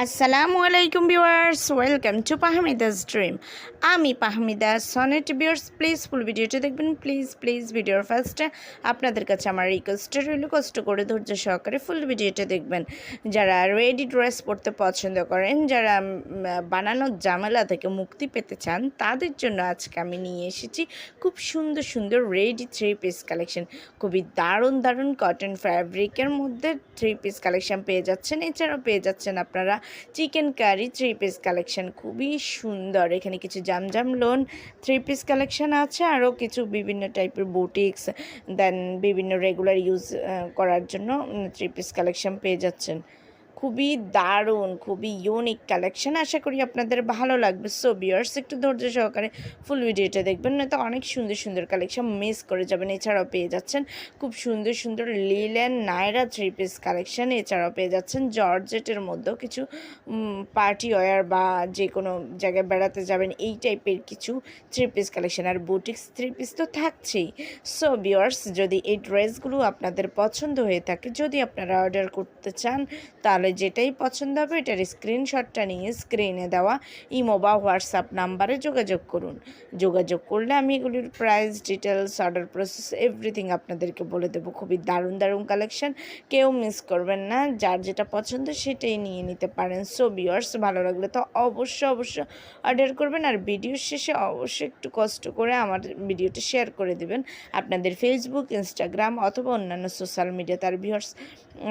আসসালামু আলাইকুম viewers, welcome to পাহমিদাস dream. আমি Pahmida, sonnet viewers please full ভিডিওটি দেখবেন প্লিজ প্লিজ ভিডিওর ফার্স্টে আপনাদের কাছে আমার রিকোয়েস্ট রইল, কষ্ট করে ধৈর্য সহকারে ফুল ভিডিওটা দেখবেন। যারা রেডি ড্রেস পরতে পছন্দ করেন, যারা বানানোর ঝামেলা থেকে মুক্তি পেতে চান, তাদের জন্য আজকে আমি নিয়ে এসেছি খুব সুন্দর সুন্দর রেডি থ্রি পিস কালেকশন খুবই দারুণ দারুণ কটন ফ্যাব্রিকের মধ্যে থ্রি পিস কালেকশন পেয়ে যাচ্ছেন। এছাড়াও পেয়ে যাচ্ছেন আপনারা chikankari three piece collection, খুবই সুন্দর। এখানে কিছু Zamzam lawn, three piece collection আছে, আরও কিছু বিভিন্ন টাইপের বুটিক্স দেন বিভিন্ন রেগুলার ইউজ করার জন্য থ্রি পিস কালেকশন পেয়ে যাচ্ছেন। খুবই দারুণ, খুবই ইউনিক কালেকশন আশা করি আপনাদের ভালো লাগবে। সো বিয়ার্স একটু ধৈর্য সহকারে ফুল ভিডিওটা দেখবেন, নয়তো অনেক সুন্দর সুন্দর কালেকশন মিস করে যাবেন। এছাড়াও পেয়ে যাচ্ছেন খুব সুন্দর সুন্দর linen Nayra three piece collection এছাড়াও পেয়ে যাচ্ছেন জর্জেটের মধ্যেও কিছু পার্টি ওয়ার বা যে কোনো জায়গায় বেড়াতে যাবেন, এই টাইপের কিছু থ্রি পিস কালেকশন আর বুটিক্স থ্রি পিস তো থাকছেই। সো বিয়ার্স যদি এই ড্রেসগুলো আপনাদের পছন্দ হয়ে থাকে, যদি আপনারা অর্ডার করতে চান, তাহলে যেটাই পছন্দ হবে, এটার স্ক্রিনশটটা নিয়ে স্ক্রিনে দেওয়া ইমো বা হোয়াটসঅ্যাপ নাম্বারে যোগাযোগ করুন। যোগাযোগ করলে আমি এগুলির price details order process everything আপনাদেরকে বলে দেবো। খুবই দারুণ দারুণ কালেকশন কেউ মিস করবেন না, যার যেটা পছন্দ সেটাই নিয়ে নিতে পারেন। সো বিয়ার্স ভালো লাগলে তো অবশ্যই অবশ্যই অর্ডার করবেন। আর ভিডিও শেষে অবশ্যই একটু কষ্ট করে আমার ভিডিওটা শেয়ার করে দেবেন। আপনাদের ফেসবুক ইনস্টাগ্রাম অথবা অন্যান্য সোশ্যাল মিডিয়া তার ভিউয়ার্স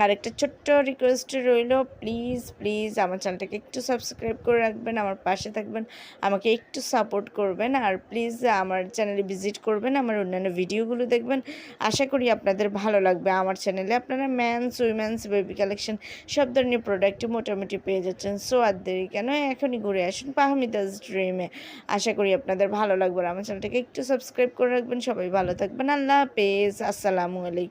আরেকটা ছোট্ট রিকোয়েস্ট রইল প্লিজ প্লিজ আমার চ্যানেলটাকে একটু সাবস্ক্রাইব করে রাখবেন, আমার পাশে থাকবেন, আমাকে একটু সাপোর্ট করবেন আর প্লিজ আমার চ্যানেলে ভিজিট করবেন, আমার অন্যান্য ভিডিওগুলো দেখবেন। আশা করি আপনাদের ভালো লাগবে। আমার চ্যানেলে আপনারা ম্যানস উইমেন্স বেবি কালেকশন সব ধরনের প্রোডাক্ট মোটামুটি পেয়ে যাচ্ছেন। সো আর দেরি কেন? এখনই ঘুরে আসুন পাহমিদাস ড্রিমে আশা করি আপনাদের ভালো লাগবে। আমার চ্যানেলটাকে একটু সাবস্ক্রাইব করে রাখবেন। সবাই ভালো থাকবেন। আল্লাহ হাফেজ। আসসালামু আলাইকুম।